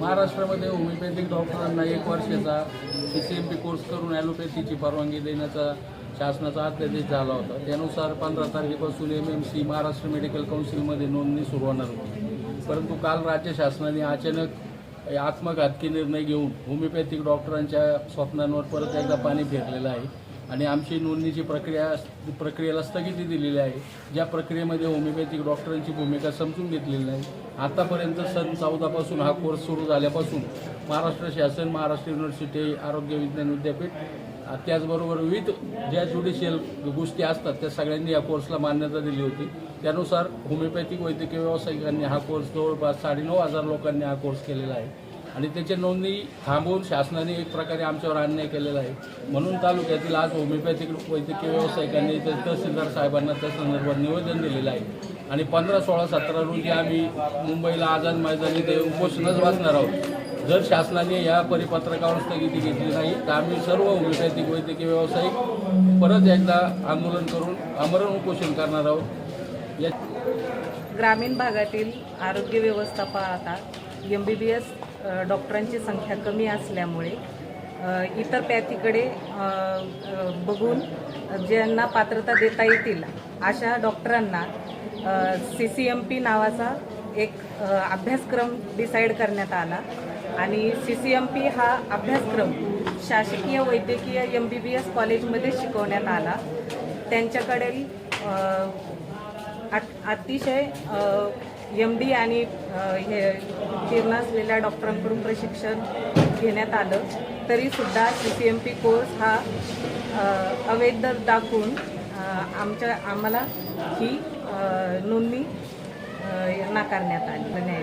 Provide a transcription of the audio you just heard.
महाराष्ट्रामध्ये होमिओपॅथिक डॉक्टरांना एक वर्षाचा C C M P course करून ॲलोपॅथीची परवानगी देण्याचा शासनाचा अध्यादेश झाला होता. त्यानुसार पंधरा तारखेपासून M M C Maharashtra medical काउन्सिलमध्ये नोंदणी सुरू होणार होती. परंतु काल राज्य शासनाने अचानक आत्मघातकी निर्णय घेऊन होमिओपॅथिक डॉक्टरांच्या स्वप्नांवर परत एकदा पाणी फेरलेलं आहे. आणि आमची नोंदणीची प्रक्रिया प्रक्रियेला स्थगिती दिलेली आहे. ज्या प्रक्रियेमध्ये होमिओपॅथिक डॉक्टरांची भूमिका समजून घेतलेली नाही आतापर्यंत सन चौदापासून हा कोर्स सुरू झाल्यापासून महाराष्ट्र शासन महाराष्ट्र युनिव्हर्सिटी आरोग्य विज्ञान विद्यापीठ त्याचबरोबर विविध ज्या ज्युडिशियल गोष्टी असतात त्या सगळ्यांनी या कोर्सला मान्यता दिली होती. त्यानुसार होमिओपॅथिक वैद्यकीय व्यावसायिकांनी हा कोर्स जवळपास साडेनऊ हजार लोकांनी हा कोर्स केलेला आहे. आणि त्याची नोंदणी थांबवून शासनाने एक प्रकारे आमच्यावर अन्याय केलेला आहे. म्हणून तालुक्यातील आज होमिओपॅथिक वैद्यकीय व्यावसायिकांनी तहसीलदार साहेबांना त्या संदर्भात निवेदन दिलेलं आहे. आणि पंधरा सोळा सतरा रोजी आम्ही मुंबईला आझाद मैदानी ते उपोषणच वाचणार आहोत. जर शासनाने या परिपत्रकावर स्थगिती घेतली नाही तर आम्ही सर्व होमिओपॅथिक वैद्यकीय व्यावसायिक परत एकदा आंदोलन करून आमरण उपोषण करणार आहोत. या ग्रामीण भागातील आरोग्य व्यवस्था पाहता एम बी बी एस डॉक्टरांची संख्या कमी असल्यामुळे इतर पॅथीकडे बघून ज्यांना पात्रता देता येतील अशा डॉक्टरांना सी सी एम पी नावाचा एक अभ्यासक्रम डिसाईड करण्यात आला. आणि सी सी एम पी हा अभ्यासक्रम शासकीय वैद्यकीय एम बी बी एस कॉलेजमध्ये शिकवण्यात आला. त्यांच्याकडील अतिशय एम डी आणि हे उत्तीर्ण असलेल्या डॉक्टरांकडून प्रशिक्षण घेण्यात आलं. तरीसुद्धा C C M P course हा अवैध दाखवून आमच्या आम्हाला ही नोंदणी नाकारण्यात आली. न्याय